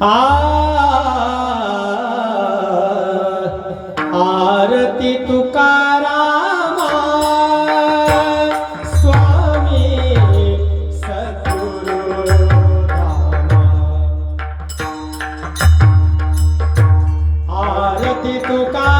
a Aarti Tukaram Swami Sadguru Aarti Tukaram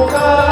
Bukan